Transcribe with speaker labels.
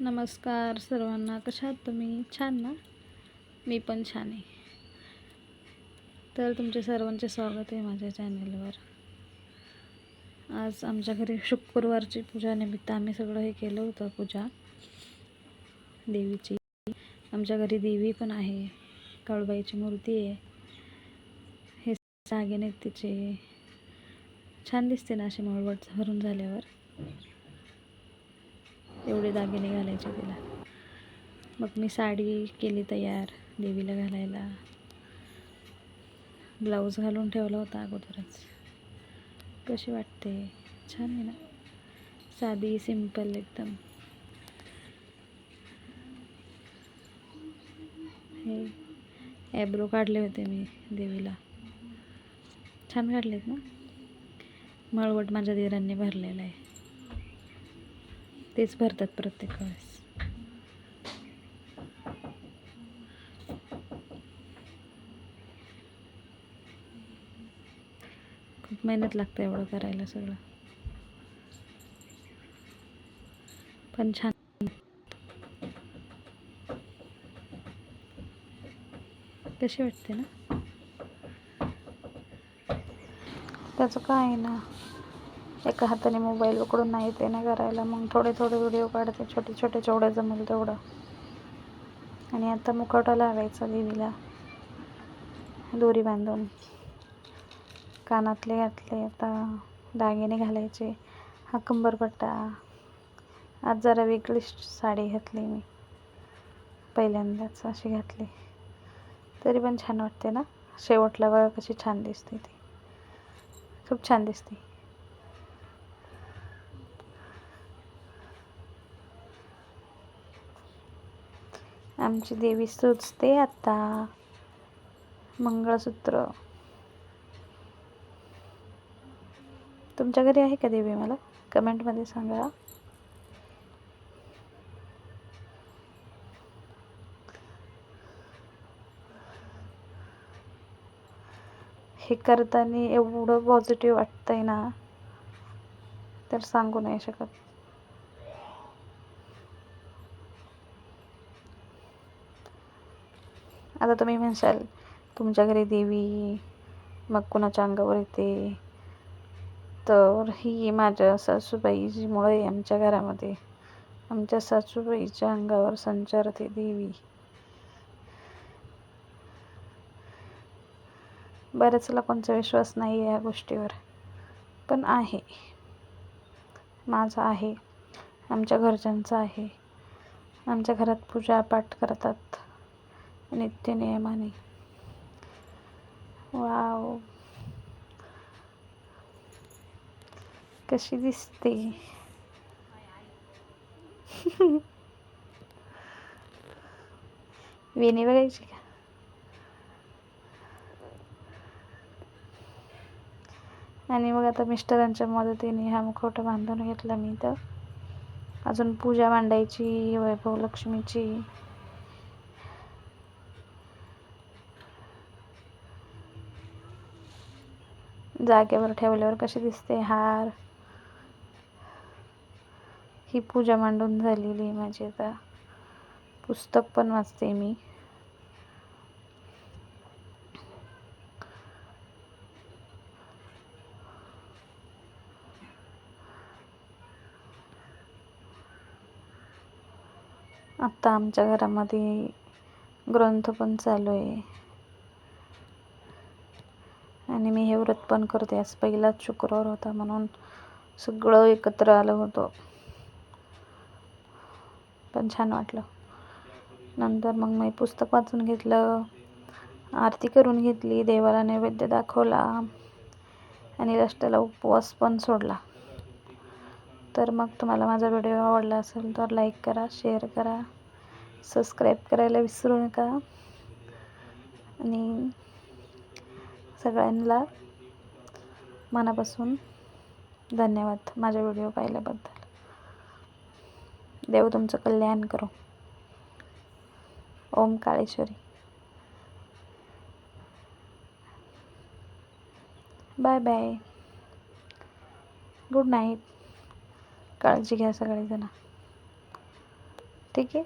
Speaker 1: नमस्कार सर्वांना कशा आहात तुम्ही? छान ना? मी पण छान आहे. तर तुमचे सर्वांचे स्वागत आहे माझ्या चॅनलवर. आज आमच्या घरी शुक्रवारची पूजानिमित्त आम्ही सगळं हे केलं होतं पूजा. देवीची. आमच्या घरी देवी पण आहे. काळूबाईची मूर्ती आहे. हे सागेने तिचे छान दिसते ना असे मळवट भरून झाल्यावर. एवढे दागिने घालायचे तिला. मग मी साडी केली तयार देवीला घालायला. ब्लाऊज घालून ठेवला होता अगोदरच. कशी वाटते? छान आहे ना? साधी सिंपल एकदम. हे ॲब्रो काढले होते मी देवीला. छान काढलेत ना? मळवट माझ्या दिरांनी भरलेला आहे. तेच भरतात प्रत्येक वेळेस. खूप मेहनत लागते एवढं करायला सगळं. पण छान. कशी वाटते ना? त्याचं काय आहे ना? एका हाताने मोबाईल उकडून नाही ते ना करायला मग थोडे थोडे व्हिडिओ काढते छोटे छोटे जेवढे जमेल तेवढं. आणि आता मुखवटा लावायचा देवीला दोरी बांधून. कानातले घातले आता दागिने घालायचे. हा कंबरपट्टा. आज जरा वेगळी साडी घातली मी. पहिल्यांदाच अशी घातली. तरी पण छान वाटते ना? शेवटला बघा कशी छान दिसते ती. खूप छान दिसते. आमची देवी सुचते आता. मंगळसूत्र. तुमच्या घरी आहे का देवी मला? कमेंटमध्ये सांगा. हे करताना एवढं पॉझिटिव्ह वाटतंय ना तर सांगू नाही शकत. आता तुम्ही म्हणसाल तुमच्या घरी देवी मग कुणाच्या अंगावर येते? तर ही माझ्या सासूबाईमुळे आहे आमच्या घरामध्ये आमच्या सासूबाईच्या अंगावर संचारते देवी. बऱ्याच लोकांचा विश्वास नाही आहे या गोष्टीवर पण आहे. माझा आहे आमच्या घरच्यांचा आहे. आमच्या घरात पूजा पाठ करतात. नित्यनियमाने वाव. कशी दिसते. वेणी बघायची का? आणि मग आता मिस्टरांच्या मदतीने हा मुखवटा बांधून घेतला मी तर. अजून पूजा मांडायची वैभव लक्ष्मीची. जागेवर ठेवल्यावर कशी दिसते? हार. ही पूजा मांडून झालेली आहे माझी आता. पुस्तक पण वाचते मी. आत्ता आमच्या घरामध्ये ग्रंथ पण चालू आहे. आणि मी हे व्रत पण करते. आज पहिलाच शुक्रवार होता म्हणून सगळं एकत्र आलं होतं. पण छान वाटलं. नंतर मग मी पुस्तक वाचून घेतलं. आरती करून घेतली. देवाला नैवेद्य दाखवला. आणि रस्त्याला उपवास पण सोडला. तर मग तुम्हाला माझा व्हिडिओ आवडला असेल तर लाईक करा शेअर करा सबस्क्राईब करायला विसरू नका. आणि सगळ्यांना मनापासून धन्यवाद माझा व्हिडिओ पाहिल्याबद्दल. देव तुमचं कल्याण करो. ओम Kaleshwari. Bye bye. Good night. काळजी घ्या सगळेजण. ठीक आहे?